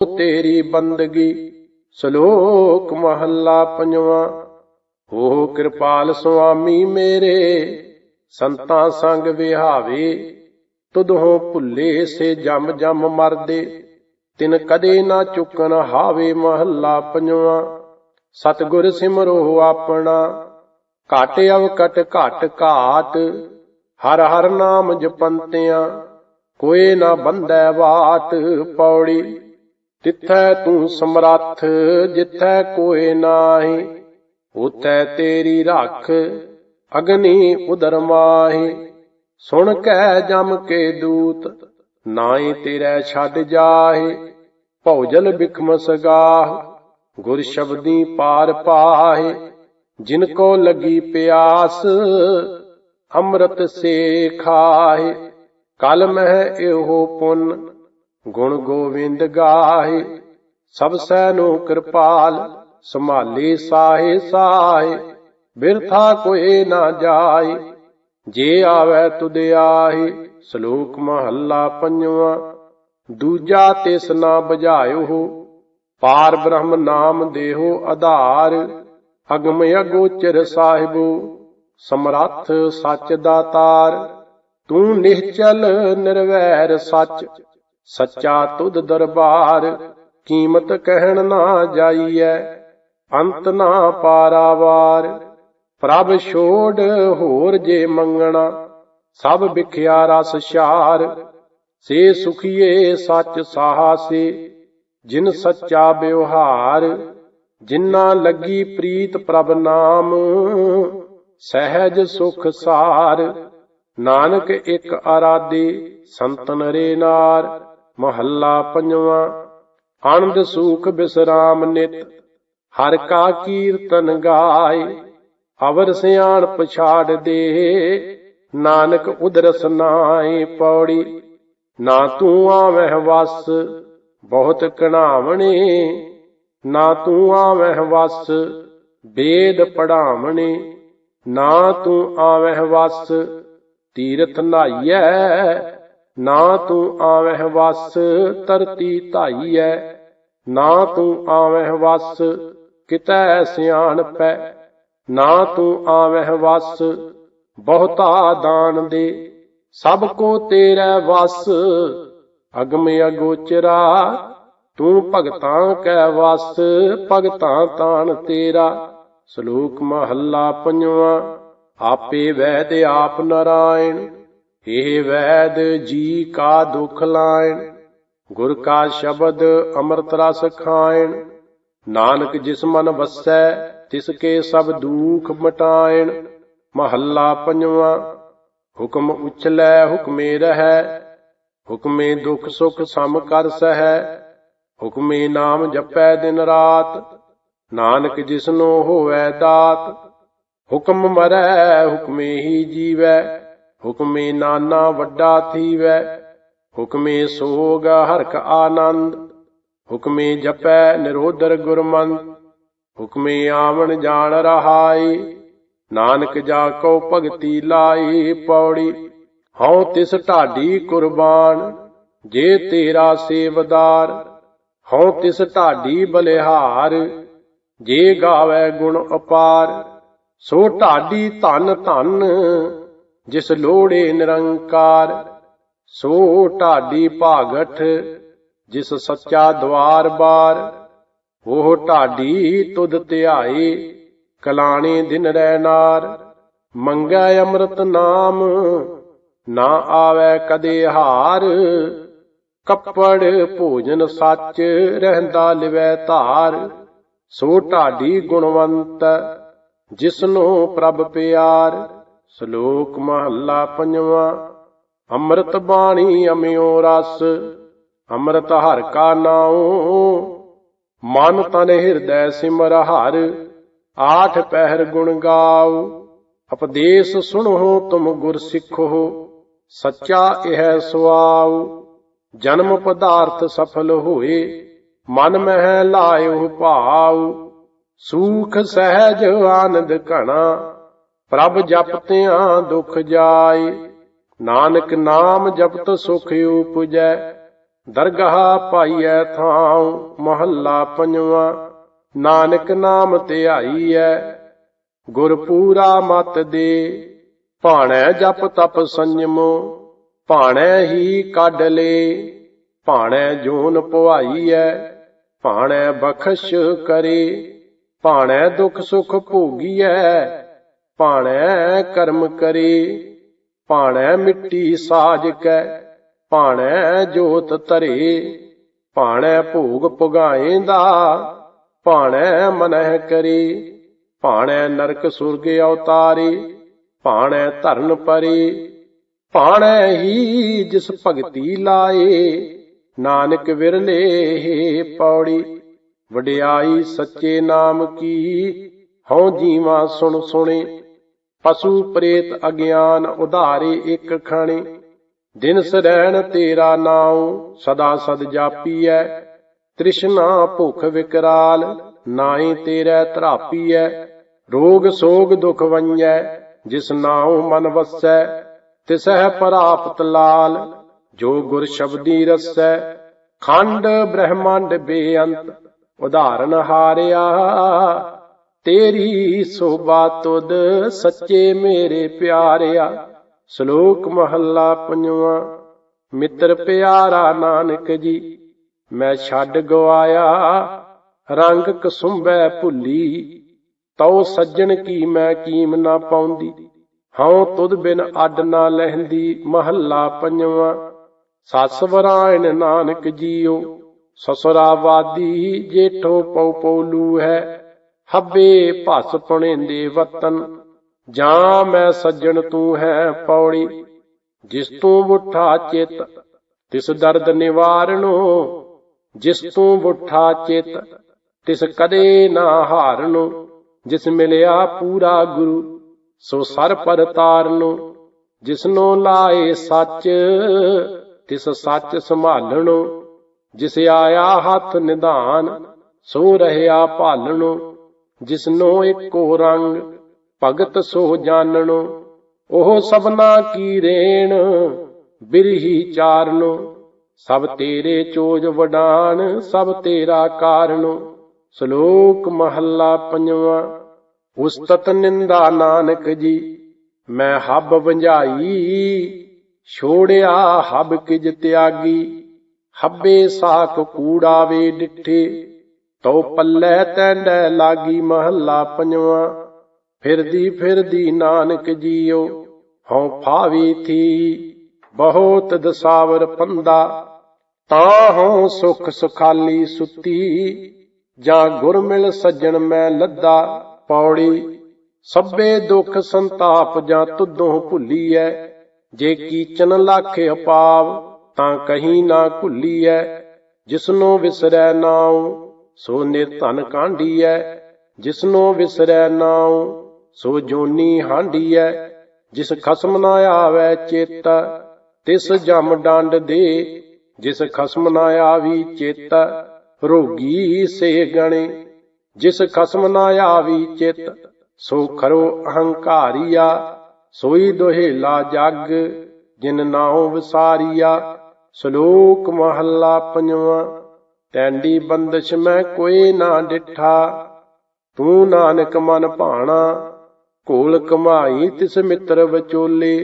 ਤੇਰੀ ਬੰਦਗੀ, ਸ਼ਲੋਕ ਮਹੱਲਾ ਪੰਜਵਾਂ। ਹੋ ਕਿਰਪਾਲ ਸੁਆਮੀ ਮੇਰੇ, ਸੰਤਾਂ ਸੰਗ ਵਿਹਾਵੇ। ਤੁਧੋਂ ਭੁੱਲੇ ਸੇ ਜਮ ਜਮ ਮਰਦੇ, ਤਿਨ ਕਦੇ ਨਾ ਚੁੱਕਣ ਹਾਵੇ ਮਹੱਲਾ ਪੰਜਵਾਂ। ਸਤਿਗੁਰ ਸਿਮਰੋ ਆਪਣਾ, ਘਟ ਅਵਕਟ ਘਟ ਘਾਟ, ਹਰ ਹਰ ਨਾਮ ਜਪੰਤਿਆਂ ਕੋਏ ਨਾ ਬੰਧੈ ਬਾਟ ਪੌੜੀ। ਤਿੱਥੈ ਤੂੰ ਸਮਰੱਥ, ਜਿੱਥੈ ਕੋਏ ਨਾਹੀ, ਉਤੈ ਤੇਰੀ ਰੱਖ, ਅਗਨੀ ਉਦਰ ਮਾਹੀ। ਸੁਣ ਕੈ ਜਮ ਕੇ ਦੂਤ, ਨਾਹੀ ਤੇਰੇ ਛੱਡ ਜਾਹੇ। ਭੌਜਲ ਬਿਖਮ ਸਗਾਹ ਗੁਰ ਸ਼ਬਦੀ ਪਾਰ ਪਾਹੇ। ਜਿਨ ਕੋ ਲਗੀ ਪਿਆਸ, ਅੰਮ੍ਰਿਤ ਸੇ ਖਾਹੇ। ਕਲ ਮਹਿ ਇਹੋ ਪੁੰਨ ਗੁਣ ਗੋਵਿੰਦ ਗਾਹੇ, ਸਭ ਸੈ ਨੂੰ ਕਿਰਪਾਲ, ਸੰਭਾਲੇ ਸਾਹੇ ਸਾਹੇ, ਬਿਰਥਾ ਕੋਏ ਨਾ ਜਾਏ, ਜੇ ਆਵੈ ਤੁਧ ਆਹੇ, ਸ਼ਲੋਕ ਮਹੱਲਾ ਪੰਜਵਾਂ, ਦੂਜਾ ਤਿਸ ਨਾ ਬੁਝਾਇਓ, ਪਾਰ ਬ੍ਰਹਮ ਨਾਮ ਦੇਹੋ ਆਧਾਰ, ਅਗਮ ਅਗੋਚਰ ਸਾਹਿਬੋ, ਸਮਰੱਥ ਸੱਚ ਦਾਤਾਰ, ਤੂੰ ਨਿਹਚਲ ਨਿਰਵੈਰ ਸੱਚ ਸੱਚਾ ਤੁਧ ਦਰਬਾਰ ਕੀਮਤ ਕਹਿਣ ਨਾ ਜਾਈਐ, ਅੰਤ ਨਾ ਪਾਰਾਵਾਰ। ਪ੍ਰਭ ਛੋੜ ਹੋਰ ਜੇ ਮੰਗਣਾ, ਸਭ ਵਿਖਿਆ ਰਸ ਛਾਰ। ਸੇ ਸੁਖੀਏ ਸੱਚ ਸਾਹਸੇ, ਜਿਨ ਸੱਚਾ ਬਿਵਹਾਰ ਜਿਨ੍ਹਾਂ ਲੱਗੀ ਪ੍ਰੀਤ ਪ੍ਰਭ ਨਾਮ, ਸਹਿਜ ਸੁਖ ਸਾਰ। ਨਾਨਕ ਇੱਕ ਆਰਾਧੇ ਸੰਤਨ ਰੇ ਨਾਰ ਮਹੱਲਾ ਪੰਜਵਾਂ, ਆਨੰਦ ਸੂਖ ਬਿਸਰਾਮ ਨਿਤ, ਹਰ ਕਾ ਕੀਰਤਨ ਗਾਏ, ਅਵਰ ਸਿਆਣ ਪਛਾੜ ਦੇ, ਨਾਨਕ ਉਦਰਸ ਨਾਏ ਪੌੜੀ, ਨਾ ਤੂੰ ਆਵਹਿ ਵਸ, ਬਹੁਤ ਕਣਾਵਣੇ, ਨਾ ਤੂੰ ਆਵਹਿ ਵਸ, ਬੇਦ ਪੜਾਵਣੇ, ਨਾ ਤੂੰ ਆਵਹਿ ਵਸ, ਤੀਰਥ ਨਾਈਐ ਨਾ ਤੂੰ ਆਵਹਿ ਵਸ ਤਰਤੀ ਧਾਈਐ। ਨਾ ਤੂੰ ਆਵਹਿ ਵਸ, ਕਿਤੈ ਸਿਆਣਪੈ ਨਾ ਤੂੰ ਆਵਹਿ ਵਸ, ਬਹੁਤਾ ਦਾਨ ਦੇ। ਸਭ ਕੋ ਤੇਰਾ ਵਸ, ਅਗਮ ਅਗੋਚਰਾ। ਤੂੰ ਭਗਤਾਂ ਕੈ ਵਸ, ਭਗਤਾਂ ਤਾਣ ਤੇਰਾ। ਸ਼ਲੋਕ ਮਹੱਲਾ ਪੰਜਵਾਂ, ਆਪੇ ਵੈਦ ਆਪ ਨਰਾਇਣ। ਇਹ ਵੈਦ ਜੀ ਕਾ ਦੁਖ ਲਾਇਣ, ਗੁਰ ਕਾ ਸ਼ਬਦ ਅੰਮ੍ਰਿਤ ਰਸ ਖਾਇਣ। ਨਾਨਕ ਜਿਸ ਮਨ ਵਸੈ, ਤਿਸ ਕੇ ਸਭ ਦੁਖ ਮਟਾਇਣ। ਮਹੱਲਾ ਪੰਜਵਾਂ, ਹੁਕਮ ਉਚਲੈ ਹੁਕਮੇ ਰਹੈ। ਹੁਕਮੇ ਦੁਖ ਸੁਖ ਸਮ ਕਰ ਸਹੈ, ਹੁਕਮੇ ਨਾਮ ਜਪੈ ਦਿਨ ਰਾਤ। ਨਾਨਕ ਜਿਸਨੋ ਹੋਵੈ ਦਾਤ, ਹੁਕਮ ਮਰੈ, ਹੁਕਮੇ ਹੀ ਜੀਵੈ। ਹੁਕਮੇ ਨਾਨਾ ਵੱਡਾ ਥੀਵੈ, ਹੁਕਮੇ ਸੋਗ ਹਰਖ ਆਨੰਦ, ਹੁਕਮੇ ਜਪੈ ਨਿਰੋਧਰ ਗੁਰਮੰਤ ਹੁਕਮੇ ਆਵਣ ਜਾਣ ਰਹਾਈ ਨਾਨਕ ਜਾ ਕੋ ਭਗਤੀ ਲਾਈ ਪੌੜੀ, ਹਉ ਤਿਸ ਢਾਡੀ ਕੁਰਬਾਨ, ਜੇ ਤੇਰਾ ਸੇਵਦਾਰ, ਹਉ ਤਿਸ ਢਾਡੀ ਬਲਿਹਾਰ, ਜੇ ਗਾਵੇ ਗੁਣ ਅਪਾਰ, ਸੋ ਢਾਡੀ ਧਨ ਧਨ ਜਿਸ ਲੋੜੇ ਨਿਰੰਕਾਰ, ਸੋ ਢਾਡੀ ਭਾਗਠ, ਜਿਸ ਸੱਚਾ ਦਵਾਰ ਬਾਰ, ਉਹ ਢਾਡੀ ਤੁਧ ਧਿਆਏ, ਕਲਾਣੇ ਦਿਨ ਰਹਿ ਨਾਰ। ਮੰਗੈ ਅੰਮ੍ਰਿਤ ਨਾਮ, ਨਾ ਆਵੇ ਕਦੇ ਹਾਰ। ਕੱਪੜ ਭੋਜਨ ਸੱਚ ਰਹਿੰਦਾ ਲਿਵੈ ਧਾਰ। ਸੋ ਢਾਡੀ ਗੁਣਵੰਤ, ਜਿਸਨੂੰ ਪ੍ਰਭ ਪਿਆਰ। ਸ਼ਲੋਕ ਮਹੱਲਾ ਪੰਜਵਾਂ, ਅੰਮ੍ਰਿਤ ਬਾਣੀ ਅਮਿਓ ਰਸ, ਅੰਮ੍ਰਿਤ ਹਰ ਕਾ ਨਾਉ। ਮਨ ਤਨ ਹਿਰਦੈ ਸਿਮਰ ਹਰ, ਆਠ ਪਹਿਰ ਗੁਣ ਗਾਉ। ਉਪਦੇਸ਼ ਸੁਣੋ ਤੁਮ ਗੁਰ ਸਿੱਖੋ, ਸੱਚਾ ਇਹ ਸੁਆਉ। ਜਨਮ ਪਦਾਰਥ ਸਫਲ ਹੋਏ, ਮਨ ਮਹਿ ਲਾਇਓ ਭਾਉ। ਸੂਖ ਸਹਿਜ ਆਨੰਦ ਘਣਾ ਪ੍ਰਭ ਜਪਤਿਆਂ ਦੁਖ ਜਾਏ, ਨਾਨਕ ਨਾਮ ਜਪਤ ਸੁਖ ਉਪਜੈ, ਦਰਗਾਹ ਪਾਈਐ ਥਾਉ ਮਹੱਲਾ ਪੰਜਵਾਂ, ਨਾਨਕ ਨਾਮ ਧਿਆਈਐ ਗੁਰ ਪੂਰਾ ਮਤ ਦੇ, ਭਾਣੈ ਜਪ ਤਪ ਸੰਜਮੋ, ਭਾਣੈ ਹੀ ਕੱਢ ਲੇ, ਭਾਣੈ ਜੋਨ ਪਵਾਈਐ ਭਾਣੈ ਬਖਸ਼ ਕਰੇ, ਭਾਣੈ ਦੁਖ ਸੁਖ ਭੋਗੀਐ ਭਾਣੈ ਕਰਮ ਕਰੇ, ਭਾਣੈ ਮਿੱਟੀ ਸਾਜ ਕੈ, ਭਾਣੈ ਜੋਤ ਧਰੇ, ਭਾਣੈ ਭੋਗ ਪੁਗਾਏਂਦਾ ਭਾਣੈ ਮਨਹਿ ਕਰੇ, ਭਾਣੈ ਨਰਕ ਸੁਰਗ ਅਵਤਾਰੇ ਭਾਣੈ ਧਰਨ ਪਰੇ, ਭਾਣੈ ਹੀ ਜਿਸ ਭਗਤੀ ਲਾਏ, ਨਾਨਕ ਵਿਰਲੇ ਪੌੜੀ, ਵਡਿਆਈ ਸੱਚੇ ਨਾਮ ਕੀ, ਹਉ ਜੀਵਾ ਸੁਣ ਸੁਣੇ ਪਸ਼ੂ ਪ੍ਰੇਤ ਅਗਿਆਨ ਉਧਾਰੇ ਇੱਕ ਖਾਣੇ। ਦਿਨ ਸਰੈਣ ਤੇਰਾ ਨਾਉ, ਸਦਾ ਸਦ ਜਾਪੀਐ। ਤ੍ਰਿਸ਼ਨਾ ਭੁਖ ਵਿਕਰਾਲ, ਨਾਹੀ ਤੇਰੇ ਧਰਾਪੀਐ। ਰੋਗ ਸੋਗ ਦੁਖ ਵੰਜੈ, ਜਿਸ ਨਾਉ ਮਨ ਵਸੈ। ਤਿਸਹਿ ਪ੍ਰਾਪਤ ਲਾਲ, ਜੋ ਗੁਰ ਸ਼ਬਦੀ ਰਸੈ। ਖੰਡ ਬ੍ਰਹਮੰਡ ਬੇਅੰਤ ਉਦਾਹਰਨ ਹਾਰਿਆ। ਤੇਰੀ ਸੋਭਾ ਤੁਧ ਸੱਚੇ ਮੇਰੇ ਪਿਆਰਿਆ, ਸ਼ਲੋਕ ਮਹੱਲਾ ਪੰਜਵਾਂ, ਮਿੱਤਰ ਪਿਆਰਾ ਨਾਨਕ ਜੀ, ਮੈਂ ਛੱਡ ਗਵਾਇਆ, ਰੰਗ ਕਸੁੰਬੈ ਭੁੱਲੀ, ਤਉ ਸੱਜਣ ਕੀ ਮੈਂ ਕੀਮ ਨਾ ਪਾਉਂਦੀ, ਹਉ ਤੁਧ ਬਿਨ ਅੱਡ ਨਾ ਲਹਿੰਦੀ, ਮਹੱਲਾ ਪੰਜਵਾਂ, ਸੱਸ ਵਰਾਇਣ ਨਾਨਕ ਜੀਓ, ਸਸੁਰਾਵਾਦੀ ਜੇਠੋ ਪਉ ਪਉਲੂ ਹੈ ਹੱਬੇ ਭਸ ਪਣੇਂਦੇ ਵਤਨ, ਜਾਂ ਮੈਂ ਸੱਜਣ ਤੂੰ ਹੈ ਪੌੜੀ, ਜਿਸ ਤੂੰ ਬੁੱਠਾ ਚਿਤ, ਤਿਸ ਦਰਦ ਨਿਵਾਰਣੋ ਜਿਸ ਤੂੰ ਬੁੱਠਾ ਚਿਤ, ਤਿਸ ਕਦੇ ਨਾ ਹਾਰਨੋ, ਜਿਸ ਮਿਲਿਆ ਪੂਰਾ ਗੁਰੂ, ਸੋ ਸਰ ਪਰ ਤਾਰਨੋ, ਜਿਸਨੋ ਲਾਏ ਸੱਚ, ਤਿਸ ਸੱਚ ਸੰਭਾਲਣੋ, ਜਿਸ ਆਇਆ ਹੱਥ ਨਿਧਾਨ, ਸੋ ਰਹਿਆ ਭਾਲਣੋ ਜਿਸਨੋ ਇੱਕੋ ਰੰਗ ਭਗਤ ਸੋ ਜਾਣਨੋ, ਉਹ ਸਭਨਾ ਕੀ ਰੇਣ, ਬਿਰਹੀ ਚਾਰਨੋ, ਸਭ ਤੇਰੇ ਚੋਜ ਵਡਾਨ, ਸਭ ਤੇਰਾ ਕਾਰਣੋ ਸ਼ਲੋਕ ਮਹੱਲਾ ਪੰਜਵਾਂ, ਉਸਤਤ ਨਿੰਦਾ ਨਾਨਕ ਜੀ, ਮੈਂ ਹੱਬ ਵੰਝਾਈ, ਛੋੜਿਆ ਹੱਬ ਕਿਜ ਤਿਆਗੀ, ਹੱਬੇ ਸਾਖ ਕੂੜਾ ਵੇ ਡਿਠੇ ਤਉ ਪੱਲੇ ਤੈਂਡੈ ਲਾਗੀ ਮਹੱਲਾ ਪੰਜਵਾਂ। ਫਿਰਦੀ ਫਿਰਦੀ ਨਾਨਕ ਜੀਓ ਹਉ ਫਾਵੀ ਥੀ। ਬਹੁਤ ਦਸਾਵਰ ਪੰਦਾ, ਤਾਂ ਹਉ ਸੁਖ ਸੁਖਾਲੀ ਸੁਤੀ। ਜਾਂ ਗੁਰ ਮਿਲ ਸੱਜਣ ਮੈਂ ਲੱਦਾ ਪੌੜੀ, ਸਭੇ ਦੁੱਖ ਸੰਤਾਪ ਜਾਂ ਤੁਧੋਂ ਭੁੱਲੀਐ। ਜੇ ਕੀਚਨ ਲਾਖੇ ਅਪਾਵ, ਤਾਂ ਕਹੀਂ ਨਾ ਭੁੱਲੀਐ ਜਿਸਨੋ ਵਿਸਰੈ ਨਾਉ ਸੋ ਨਿਰਧਨ ਕਾਂਢੀਐ, ਜਿਸਨੋ ਵਿਸਰੈ ਨਾਉ, ਸੋ ਜੋਨੀ ਹਾਂਡੀਐ, ਜਿਸ ਖਸਮ ਨਾ ਆਵੈ ਚੇਤ, ਤਿਸ ਜਮ ਡੰਡ ਦੇ, ਜਿਸ ਖਸਮ ਨਾ ਆਵੀ ਚੇਤ, ਰੋਗੀ ਸੇ ਗਣੇ, ਜਿਸ ਖਸਮ ਨਾ ਆਵੀ ਚਿਤ, ਸੋ ਖਰੋ ਅਹੰਕਾਰੀਆ, ਸੋਈ ਦੋਹੇਲਾ ਜਗ, ਜਿਨ ਨਾਉ ਵਿਸਾਰੀਆ, ਸ਼ਲੋਕ ਮਹੱਲਾ ਪੰਜਵਾਂ। ਟੈਂਡੀ ਬੰਦਸ਼ ਮੈਂ ਕੋਈ ਨਾ ਡਿਠਾ, ਤੂੰ ਨਾਨਕ ਮਨ ਭਾਣਾ ਕੋਲ ਕਮਾਈ ਤਿਸ ਮਿੱਤਰ ਵਿਚੋਲੇ,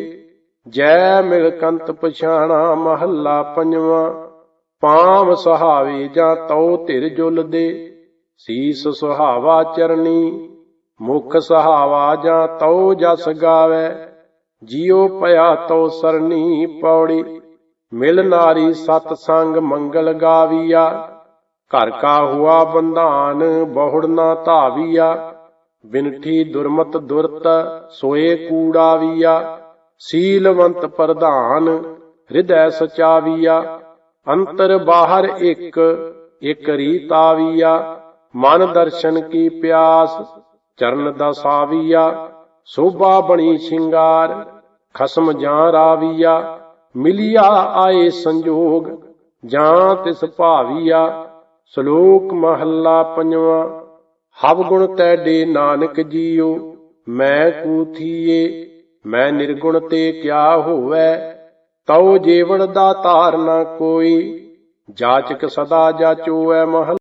ਜੈ ਮਿਲ ਕੰਤ ਪਛਾਣਾ ਮਹੱਲਾ ਪੰਜਵਾਂ ਪਾਮ ਸੁਹਾਵੇ ਜਾਂ ਤਉ ਧਿਰ ਜੁਲਦੇ, ਸੀਸ ਸੁਹਾਵਾ ਚਰਨੀ ਮੁਖ ਸੁਹਾਵਾ ਜਾਂ ਤਉ ਜਸ ਗਾਵੇ, ਜਿਉ ਪਿਆ ਤਉ ਸਰਨੀ ਪੌੜੀ, ਮਿਲ ਨਾਰੀ ਸਤ ਸੰਗ ਮੰਗਲ ਗਾਵੀਆ। ਘਰ ਕਾ ਹੁਆ ਬੰਧਾਨ, ਬਹੁੜ ਨਾ ਧਾਵੀਆ। ਬਿਨਠੀ ਦੁਰਮਤ ਦੁਰਤ, ਸੋਏ ਕੂੜਾਵੀਆ ਸੀਲਵੰਤ ਪ੍ਰਧਾਨ, ਹਿਰਦੈ ਸਚਾਵੀਆ। ਅੰਤਰ ਬਾਹਰ ਇੱਕ ਇੱਕ ਰੀਤਾਵੀਆ ਮਨ ਦਰਸ਼ਨ ਕੀ ਪਿਆਸ, ਚਰਨ ਦਾ ਸਾਵੀਆ। ਸੋਭਾ ਬਣੀ ਸ਼ਿੰਗਾਰ, ਖਸਮ ਜਾਂ ਰਾਵੀਆ ਮਿਲਿਆ ਆਏ ਸੰਜੋਗ, ਜਾਂ ਤਿਸ ਭਾਵੀਆ। ਸ਼ਲੋਕ ਮਹੱਲਾ ਪੰਜਵਾਂ, ਹਵ ਗੁਣ ਤੈ ਤੈਡੇ ਨਾਨਕ ਜੀਓ, ਮੈਂ ਕੂਥੀਏ ਮੈਂ ਨਿਰਗੁਣ ਤੇ ਕਿਆ ਹੋਵੇ? ਤਉ ਜੀਵਨ ਦਾ ਧਾਰਨਾ ਕੋਈ, ਜਾਚਕ ਸਦਾ ਜਾਚੋ ਐ ਮਹਲ